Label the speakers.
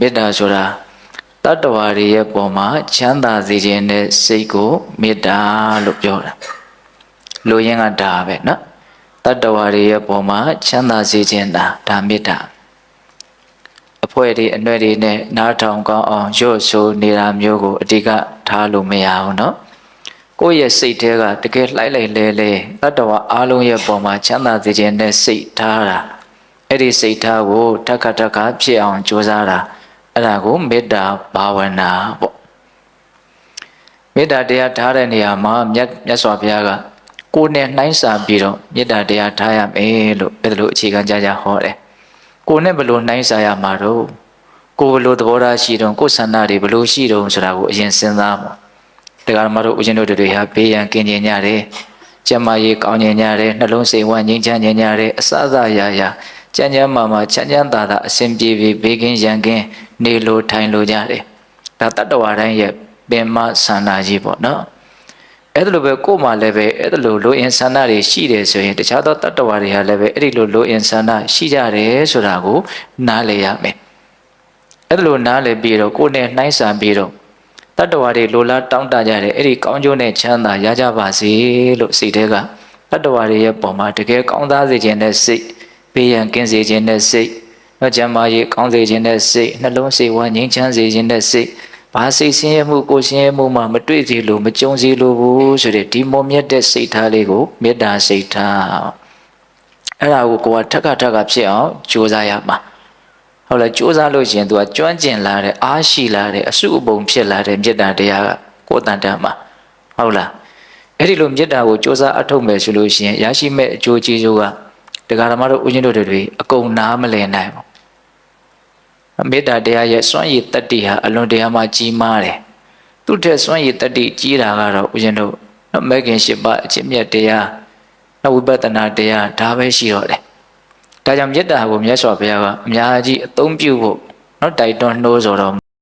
Speaker 1: မေတ္တာဆိုတာတတ္တဝါတွေရဲ့ပုံမှာချမ်းသာစေခြင်းနဲ့စိတ်ကိုမေတ္တာလို့ပြောတာလူရင်းကဒါပဲနော်တတ္တဝါတွေရဲ့ပုံမှာချမ်းသာစေခြင်းဒါဒါမေတ္တာအဖွဲတွေအနှဲ့တွေနဲ့နားထောင်ကောင်းအောင်ရွတ်ဆိုနေတာမျိုးကိုအတိကထားလို့မရဘူးနော်ကိုယ့်ရဲ့စိတ်ထဲကတကယ်လှိုက်လိုက်လဲလဲတတ္တဝါအလုံးရဲ့ပုံမှာချမ်းသာစေခြင်းနဲ့စိတ်ထားတာအဲ့ဒီစိတ်ထားကိုတက္ကတက္ကဖြစ်အောင်ကြိုးစားတာ အဲ့ဒါကိုမေတ္တာဘာဝနာပေါ့မေတ္တာတရားထားတဲ့နေရာမှာမြတ်မြတ်စွာဘုရားကကိုယ်နဲ့နှိုင်းစာပြီးတော့မေတ္တာတရားထားရမယ်လို့အဲ့ဒါလိုအခြေခံကြကြဟောတယ်ကိုယ်နဲ့ဘယ်လိုနှိုင်းစာရမှာတော့ကိုယ်ဘယ်လိုသဘောထားရှိတုံးကိုယ်ဆန္ဒတွေဘယ်လိုရှိတုံးဆိုတာကိုအရင်စဉ်းစားပါတရားဓမ္မတို့ဦးဇင်းတို့တွေဟာဘေးရန်ကင်းကျင်ကြတယ်ကျမ်းမာရေးကောင်းကျင်ကြတယ်နှလုံးစိတ်ဝမ်းငြိမ်းချမ်းကြတယ်အစအစရာရာကျမ်းကျမ်းမာမာချမ်းချမ်းသာသာအစဉ်ပြေပြေဘေးကင်းရန်ကင်း နေလိုထိုင်လိုကြတယ်ဒါတတ္တဝါတိုင်းရဲ့ပင်မဆန္ဒကြီးပေါ့နော်အဲ့ဒါလိုပဲကိုယ်မှလည်းပဲအဲ့ဒါလိုလိုအင်ဆန္ဒတွေရှိတယ်ဆိုရင်တခြားသောတတ္တဝါတွေဟာလည်းပဲအဲ့ဒီလိုလိုအင်ဆန္ဒရှိကြတယ်ဆိုတာကိုနားလည်ရမယ်အဲ့ဒါလိုနားလည်ပြီးတော့ကိုယ်နဲ့နှိုင်းဆန်ပြီးတော့တတ္တဝါတွေလိုလားတောင်းတကြတယ်အဲ့ဒီကောင်းကျိုးနဲ့ချမ်းသာရကြပါစေလို့စိတ်ထဲကတတ္တဝါတွေရဲ့ပုံမှာတကယ်ကောင်းသားစေခြင်းနဲ့စိတ်ပေးရန်ကင်းစေခြင်းနဲ့စိတ် တော့ကျမ်းမာရေးကောင်းစေခြင်းနဲ့စိတ်နှလုံးစိတ်ဝမ်းငြိမ်းချမ်းစေခြင်းနဲ့စိတ်ဘာစိတ်ဆင်းရဲမှုကိုယ်ဆင်းရဲမှုမှမတွေ့စေလို့မကြုံစေလို့ဘူးဆိုတဲ့ဒီမုံမြတ်တဲ့စိတ်ထားလေးကိုမေတ္တာစိတ်ထားအဲ့ဒါကိုကိုယ်ကထက်ကထက်ကဖြစ်အောင်ကြိုးစားရမှာဟုတ်လားကြိုးစားလို့ရှိရင် तू ကကျွမ်းကျင်လာတဲ့အားရှိလာတဲ့အစုအပုံဖြစ်လာတဲ့မေတ္တာတရားကကိုယ်တန်တမ်းမှာဟုတ်လားအဲ့ဒီလိုမေတ္တာကိုကြိုးစားအထုတ်မယ်ဆိုလို့ရှိရင်ရရှိမဲ့အကျိုးကျေးဇူးကတရားဓမ္မတို့ဦးဇင်းတို့တွေအကုန်နားမလည်နိုင်ဘူး မေတ္တာတရားရဲ့စွန့်ရည်တတ္တိဟာအလွန်တရာမှကြီးမားတယ်သူ့ထက်စွန့်ရည်တတ္တိကြီးတာကတော့ဦးဇင်းတို့နော်မဲခင်ရှိပါအချင်းမြတ်တရားနော်ဝိပဿနာတရားဒါပဲရှိတော့တယ်ဒါကြောင့်မေတ္တာကိုမြတ်စွာဘုရားကအများကြီးအသုံးပြုဖို့နော်တိုက်တွန်းနှိုးဆိုတော့